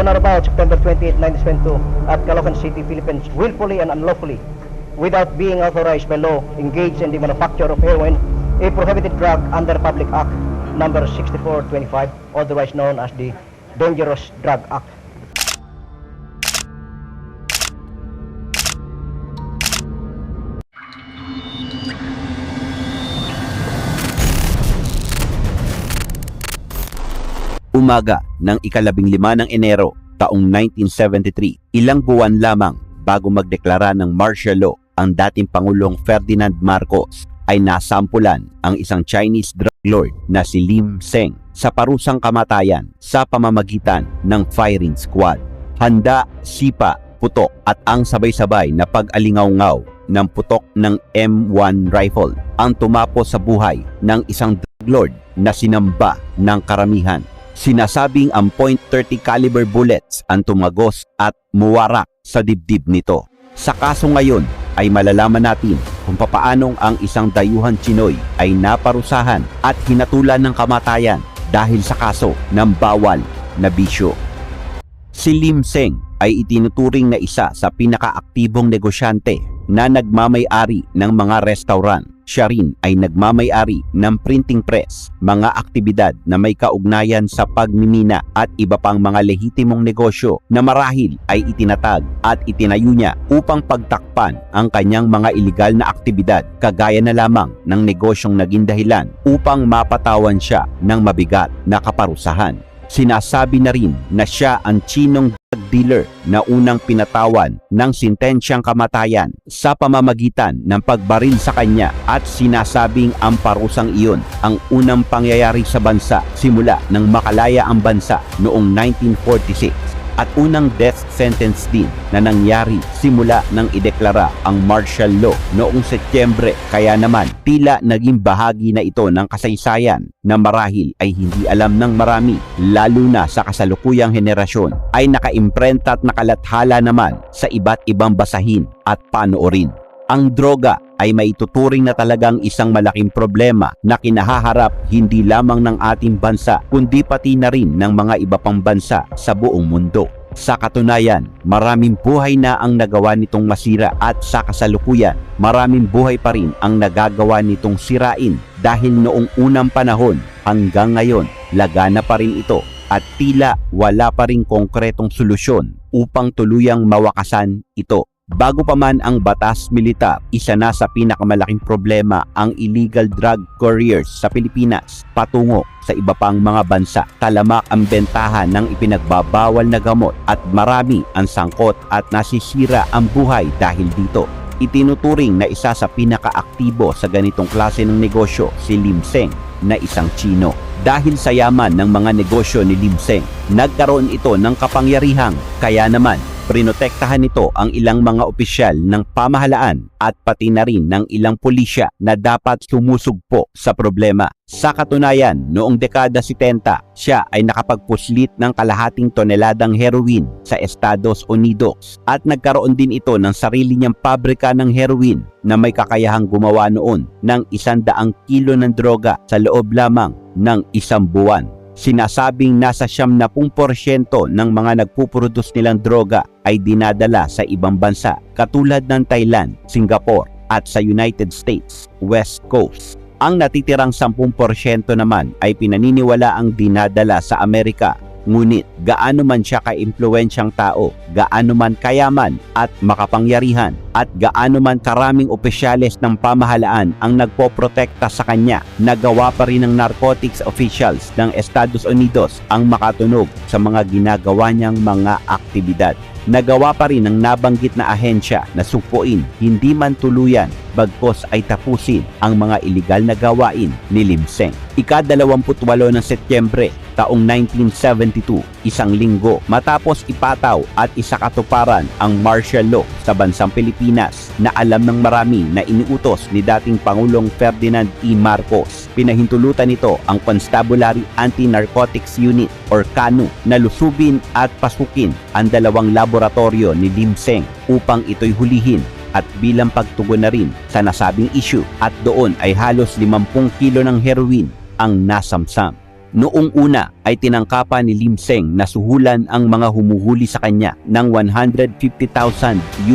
on or about September 28, 1972 at Caloocan City, Philippines, willfully and unlawfully, without being authorized by law, engaged in the manufacture of heroin, a prohibited drug under Public Act number 6425, otherwise known as the Dangerous Drug Act. Umaga ng ikalabing lima ng Enero taong 1973, ilang buwan lamang bago magdeklara ng martial law ang dating Pangulong Ferdinand Marcos ay nasampulan ang isang Chinese drug lord na si Lim Seng sa parusang kamatayan sa pamamagitan ng firing squad. Handa, sipa, putok at ang sabay-sabay na pag-alingaw-ngaw ng putok ng M1 rifle ang tumapo sa buhay ng isang drug lord na sinamba ng karamihan. Sinasabing ang .30 caliber bullets ang tumagos at muwarak sa dibdib nito. Sa kaso ngayon ay malalaman natin kung papaanong ang isang dayuhan Chinoy ay naparusahan at hinatulan ng kamatayan dahil sa kaso ng bawal na bisyo. Si Lim Seng ay itinuturing na isa sa pinakaaktibong negosyante na nagmamay-ari ng mga restaurant. Siya rin ay nagmamay-ari ng printing press, mga aktibidad na may kaugnayan sa pagmimina at iba pang mga lehitimong negosyo na marahil ay itinatag at itinayo niya upang pagtakpan ang kanyang mga ilegal na aktibidad kagaya na lamang ng negosyong naging dahilan upang mapatawan siya ng mabigat na kaparusahan. Sinasabi na rin na siya ang Chinong dealer na unang pinatawan ng sintensyang kamatayan sa pamamagitan ng pagbaril sa kanya at sinasabing ang parusang iyon ang unang pangyayari sa bansa simula nang makalaya ang bansa noong 1946 at unang death sentence din na nangyari simula nang ideklara ang martial law noong Setyembre kaya naman tila naging bahagi na ito ng kasaysayan na marahil ay hindi alam ng marami lalo na sa kasalukuyang henerasyon ay nakaimprenta at nakalathala naman sa iba't ibang basahin at panoorin. Ang droga ay maituturing na talagang isang malaking problema na kinahaharap hindi lamang ng ating bansa kundi pati na rin ng mga iba pang bansa sa buong mundo. Sa katunayan, maraming buhay na ang nagawa nitong masira at sa kasalukuyan, maraming buhay pa rin ang nagagawa nitong sirain dahil noong unang panahon hanggang ngayon, lagana pa rin ito at tila wala pa rin konkretong solusyon upang tuluyang mawakasan ito. Bago pa man ang batas militar, isa na sa pinakamalaking problema ang illegal drug couriers sa Pilipinas patungo sa iba pang mga bansa. Talamak ang bentahan ng ipinagbabawal na gamot at marami ang sangkot at nasisira ang buhay dahil dito. Itinuturing na isa sa pinakaaktibo sa ganitong klase ng negosyo si Lim Seng na isang Chino. Dahil sa yaman ng mga negosyo ni Lim Seng, nagkaroon ito ng kapangyarihang kaya naman prinotektahan nito ang ilang mga opisyal ng pamahalaan at pati na rin ng ilang pulisya na dapat sumusugpo sa problema. Sa katunayan, noong dekada 70, siya ay nakapagpuslit ng kalahating toneladang heroin sa Estados Unidos at nagkaroon din ito ng sarili niyang pabrika ng heroin na may kakayahang gumawa noon ng isandaang kilo ng droga sa loob lamang ng isang buwan. Sinasabing nasa siyam na pung porsyento ng mga nagpuproduce nilang droga ay dinadala sa ibang bansa katulad ng Thailand, Singapore at sa United States, West Coast. Ang natitirang 10% naman ay pinaniniwala ang dinadala sa Amerika Ngunit gaano man siya ka-impluensyang tao, gaano man kayaman at makapangyarihan, at gaano man karaming opisyales ng pamahalaan ang nagpoprotekta sa kanya, nagawa pa rin ng narcotics officials ng Estados Unidos ang makatunog sa mga ginagawa niyang mga aktibidad. Nagawa pa rin ng nabanggit na ahensya na supuin hindi man tuluyan bagkos ay tapusin ang mga ilegal na gawain ni Lim Seng. Ika-28 ng Setyembre taong 1972, isang linggo matapos ipataw at isakatuparan ang martial law sa bansang Pilipinas na alam ng marami na iniutos ni dating Pangulong Ferdinand E. Marcos. Pinahintulutan nito ang Constabulary Anti-Narcotics Unit or KANU na lusubin at pasukin ang dalawang laboratorio ni Lim Seng upang ito'y hulihin at bilang pagtugon na rin sa nasabing issue at doon ay halos 50 kilo ng heroin ang nasamsam. Noong una ay tinangkapan ni Lim Seng na suhulan ang mga humuhuli sa kanya ng 150,000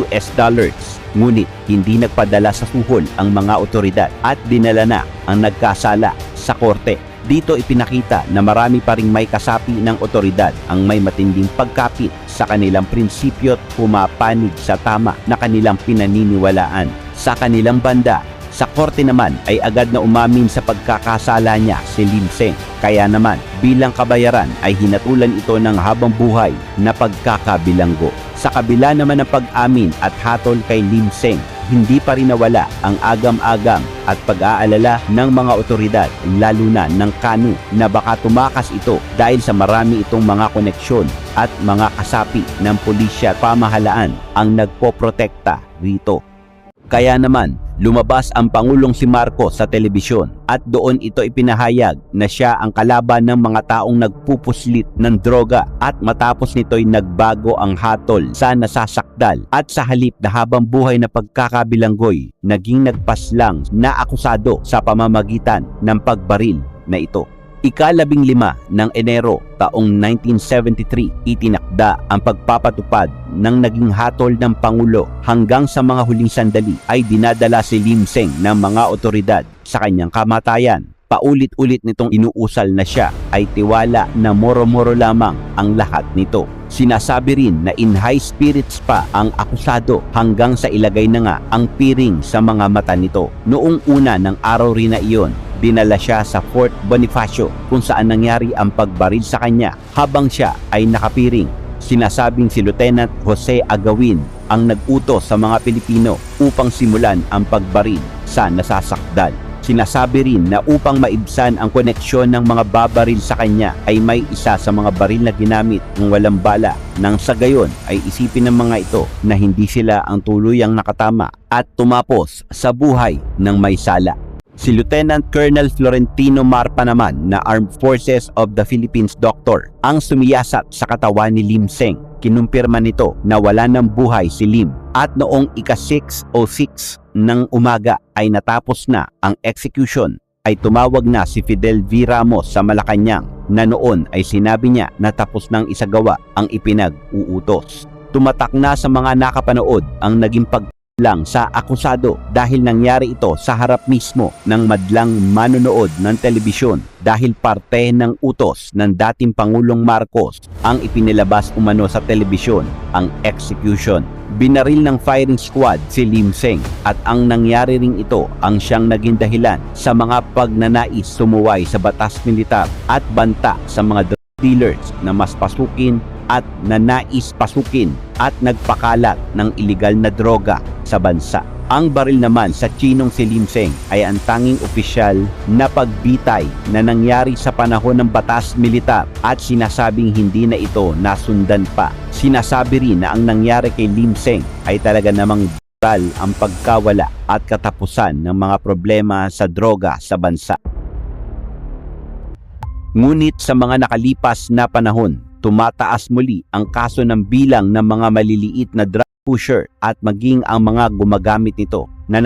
US dollars. Ngunit hindi nagpadala sa suhol ang mga otoridad at dinala na ang nagkasala sa korte. Dito ipinakita na marami pa ring may kasapi ng otoridad ang may matinding pagkapit sa kanilang prinsipyo at pumapanig sa tama na kanilang pinaniniwalaan. Sa kanilang banda, sa korte naman ay agad na umamin sa pagkakasala niya si Lim Seng. Kaya naman bilang kabayaran ay hinatulan ito ng habang buhay na pagkakabilanggo. Sa kabila naman ng pag-amin at hatol kay Lim Seng, hindi pa rin nawala ang agam-agam at pag-aalala ng mga otoridad lalo na ng KANU na baka tumakas ito dahil sa marami itong mga koneksyon at mga kasapi ng pulisya pamahalaan ang nagpoprotekta rito. Kaya naman, lumabas ang Pangulong si Marcos sa telebisyon at doon ito ipinahayag na siya ang kalaban ng mga taong nagpupuslit ng droga at matapos nito'y nagbago ang hatol sa nasasakdal at sa halip na habang buhay na pagkakabilanggoy, naging nagpaslang na akusado sa pamamagitan ng pagbaril na ito. Ikalabing lima ng Enero taong 1973, itinakda ang pagpapatupad ng naging hatol ng Pangulo hanggang sa mga huling sandali ay dinadala si Lim Seng ng mga otoridad sa kanyang kamatayan. Paulit-ulit nitong inuusal na siya ay tiwala na moro-moro lamang ang lahat nito. Sinasabi rin na in high spirits pa ang akusado hanggang sa ilagay na nga ang piring sa mga mata nito. Noong una ng araw rin na iyon, dinala siya sa Fort Bonifacio kung saan nangyari ang pagbaril sa kanya habang siya ay nakapiring. Sinasabing si Lieutenant Jose Agawin ang nag-utos sa mga Pilipino upang simulan ang pagbaril sa nasasakdal. Sinasabi rin na upang maibsan ang koneksyon ng mga babaril sa kanya ay may isa sa mga baril na ginamit ng walang bala nang sa gayon ay isipin ng mga ito na hindi sila ang tuluyang nakatama at tumapos sa buhay ng may sala. Si Lieutenant Colonel Florentino Marpa naman na Armed Forces of the Philippines Doctor ang sumiyasat sa katawan ni Lim Seng. Kinumpirma nito na wala ng buhay si Lim at noong ika-6.06 ng umaga ay natapos na ang execution ay tumawag na si Fidel V. Ramos sa Malacanang na noon ay sinabi niya na tapos nang isagawa ang ipinag-uutos. Tumatak na sa mga nakapanood ang naging pag lang sa akusado dahil nangyari ito sa harap mismo ng madlang manonood ng telebisyon dahil parte ng utos ng dating Pangulong Marcos ang ipinilabas umano sa telebisyon ang execution. Binaril ng firing squad si Lim Seng at ang nangyari ring ito ang siyang naging dahilan sa mga pagnanais sumuway sa batas militar at banta sa mga drug dealers na mas pasukin at nanais pasukin at nagpakalat ng ilegal na droga sa bansa. Ang baril naman sa Chinong si Lim Seng ay ang tanging opisyal na pagbitay na nangyari sa panahon ng batas militar at sinasabing hindi na ito nasundan pa. Sinasabi rin na ang nangyari kay Lim Seng ay talaga namang brutal ang pagkawala at katapusan ng mga problema sa droga sa bansa. Ngunit sa mga nakalipas na panahon, tumataas muli ang kaso ng bilang ng mga maliliit na drug pusher at maging ang mga gumagamit nito na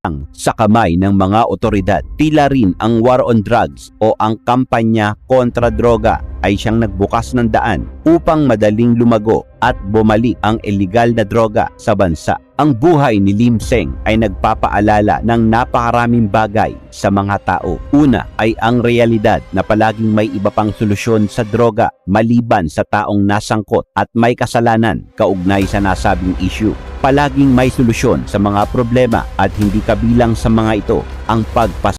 nagpapasang sa kamay ng mga otoridad. Tila rin ang war on drugs o ang kampanya kontra droga ay siyang nagbukas ng daan upang madaling lumago at bumalik ang illegal na droga sa bansa. Ang buhay ni Lim Seng ay nagpapaalala ng napakaraming bagay sa mga tao. Una ay ang realidad na palaging may iba pang solusyon sa droga maliban sa taong nasangkot at may kasalanan kaugnay sa nasabing issue. Palaging may solusyon sa mga problema at hindi kabilang sa mga ito ang pagpas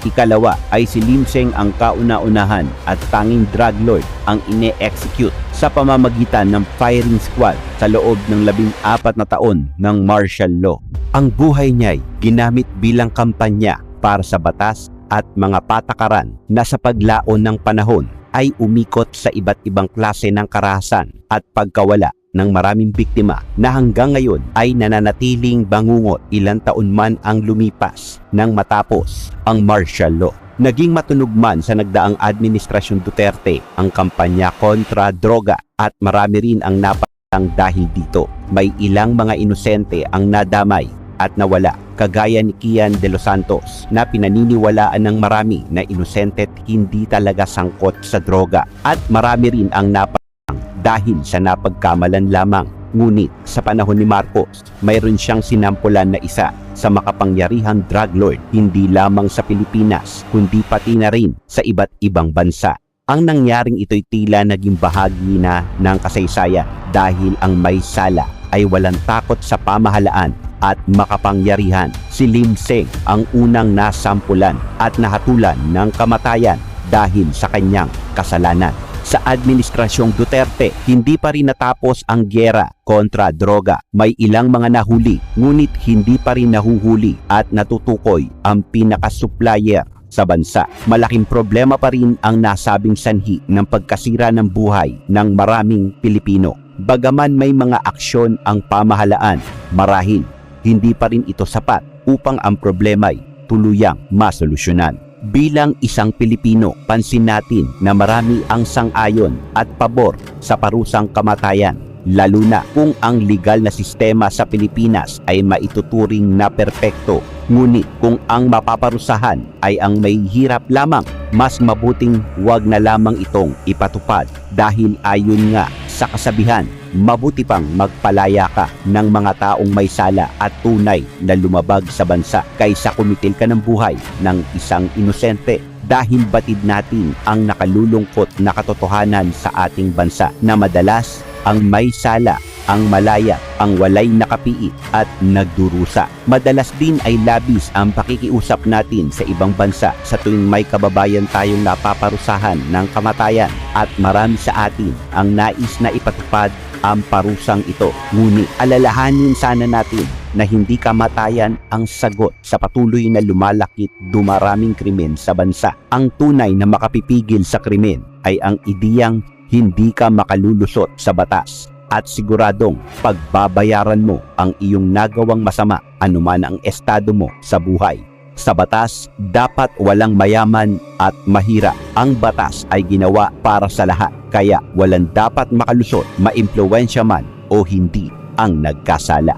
Ikalawa ay si Lim Seng ang kauna-unahan at tanging drug lord ang ine-execute sa pamamagitan ng firing squad sa loob ng labing apat na taon ng martial law. Ang buhay niya'y ginamit bilang kampanya para sa batas at mga patakaran na sa paglaon ng panahon ay umikot sa iba't ibang klase ng karahasan at pagkawala ng maraming biktima na hanggang ngayon ay nananatiling bangungot ilang taon man ang lumipas nang matapos ang martial law. Naging matunog man sa nagdaang administrasyon Duterte ang kampanya kontra droga at marami rin ang napatang dahil dito. May ilang mga inosente ang nadamay at nawala kagaya ni Kian de los Santos na pinaniniwalaan ng marami na inosente hindi talaga sangkot sa droga at marami rin ang napatang dahil sa napagkamalan lamang. Ngunit sa panahon ni Marcos, mayroon siyang sinampulan na isa sa makapangyarihang drug lord hindi lamang sa Pilipinas kundi pati na rin sa iba't ibang bansa. Ang nangyaring ito'y tila naging bahagi na ng kasaysayan dahil ang may sala ay walang takot sa pamahalaan at makapangyarihan. Si Lim Seng ang unang nasampulan at nahatulan ng kamatayan dahil sa kanyang kasalanan. Sa Administrasyong Duterte, hindi pa rin natapos ang gyera kontra droga. May ilang mga nahuli, ngunit hindi pa rin nahuhuli at natutukoy ang pinaka-supplier sa bansa. Malaking problema pa rin ang nasabing sanhi ng pagkasira ng buhay ng maraming Pilipino. Bagaman may mga aksyon ang pamahalaan, marahil hindi pa rin ito sapat upang ang problema'y tuluyang masolusyonan. Bilang isang Pilipino, pansin natin na marami ang sang-ayon at pabor sa parusang kamatayan, lalo na kung ang legal na sistema sa Pilipinas ay maituturing na perpekto. Ngunit kung ang mapaparusahan ay ang may hirap lamang, mas mabuting wag na lamang itong ipatupad dahil ayon nga sa kasabihan, mabuti pang magpalaya ka ng mga taong may sala at tunay na lumabag sa bansa kaysa kumitil ka ng buhay ng isang inosente dahil batid natin ang nakalulungkot na katotohanan sa ating bansa na madalas ang may sala, ang malaya, ang walay nakapiit at nagdurusa. Madalas din ay labis ang pakikiusap natin sa ibang bansa sa tuwing may kababayan tayong napaparusahan ng kamatayan at marami sa atin ang nais na ipatupad ang parusang ito. Ngunit alalahanin sana natin na hindi kamatayan ang sagot sa patuloy na lumalakit dumaraming krimen sa bansa. Ang tunay na makapipigil sa krimen ay ang ideyang hindi ka makalulusot sa batas at siguradong pagbabayaran mo ang iyong nagawang masama anuman ang estado mo sa buhay. Sa batas, dapat walang mayaman at mahira. Ang batas ay ginawa para sa lahat, kaya walang dapat makalusot, maimpluwensya man o hindi ang nagkasala.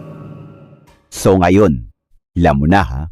So ngayon, alam?